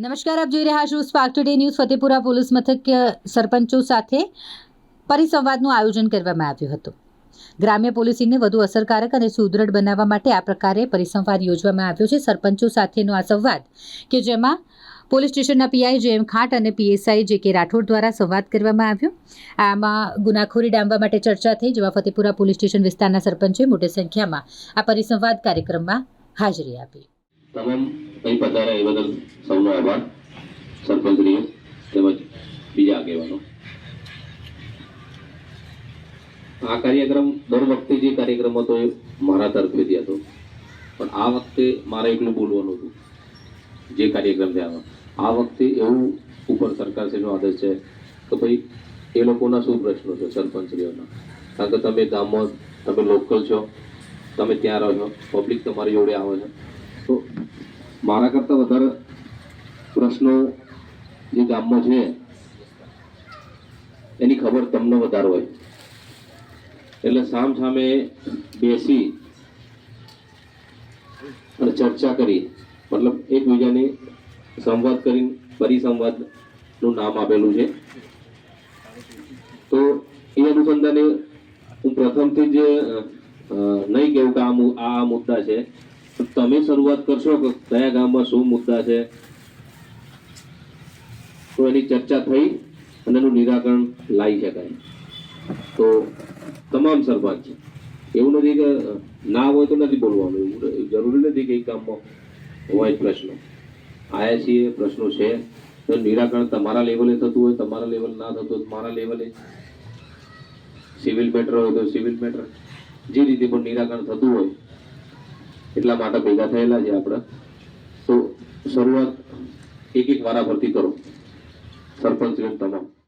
નમસ્કાર, આપ જોઈ રહ્યા છો spark today news Fatepura police મથક સરપંચો સાથે પરિસંવાદનું આયોજન કરવામાં આવ્યું હતું. ગ્રામ્ય પોલિસીને વધુ અસરકારક અને સુદૃઢ બનાવવા માટે આ પ્રકારે પરિસંવાદ યોજવામાં આવ્યો છે. સરપંચો સાથેનો આ સંવાદ કે જેમાં પોલીસ સ્ટેશનના પીઆઈ જે એમ ખાટ અને પીએસઆઈ જે કે રાઠોડ દ્વારા સંવાદ કરવામાં આવ્યો. આમાં ગુનાખોરી ડામવા માટે ચર્ચા થઈ, જેમાં ફતેપુરા પોલીસ સ્ટેશન વિસ્તારના સરપંચે મોટી સંખ્યામાં આ પરિસંવાદ કાર્યક્રમમાં હાજરી આપી. તમામ અહીં પધાર્યા એ બદલ સૌનો આભાર સરપંચશ્રીઓ તેમજ બીજા આગેવાનો. આ કાર્યક્રમ દર વખતે જે કાર્યક્રમ હતો એ મારા તરફેથી હતો. પણ આ વખતે મારે એકલું બોલવાનું હતું. જે કાર્યક્રમ થયા આ વખતે એવું ઉપર સરકારશ્રીનો આદેશ છે કે ભાઈ, એ લોકોના શું પ્રશ્નો છે સરપંચશ્રીઓના? કારણ કે તમે ગામમાં, તમે લોકલ છો, તમે ત્યાં રહો છો પબ્લિક તમારી જોડે આવે છે. તો મારા કરતાં વધારે પ્રશ્નો જે ગામમાં છે, એની ખબર તમને વધારે હોય. એટલે સામ સામે બેસી અને ચર્ચા કરી. મતલબ એકબીજાને સંવાદ કરીને પરિસંવાદનું નામ આપેલું છે. તો એ અનુસંધાને હું પ્રથમથી જ નહીં કહેવું કે આ આ મુદ્દા છે. તમે શરૂઆત કરશો કે કયા ગામમાં શું મુદ્દા છે? તો એની ચર્ચા થઈ અને એનું નિરાકરણ લાવી શકાય. તો તમામ સરપંચ, એવું નથી કે ના હોય તો નથી બોલવાનું જરૂરી નથી કે એ ગામમાં હોય પ્રશ્નો. આયા પ્રશ્નો છે. તો નિરાકરણ તમારા લેવલે થતું હોય, તમારા લેવલ ના થતું હોય મારા લેવલે. સિવિલ મેટર હોય તો સિવિલ મેટર. જે રીતે પણ નિરાકરણ થતું હોય એટલા માટે ભેગા થયેલા છે આપણે. તો શરૂઆત એક એક વારા ભરતી કરો. સરપંચ તમામ.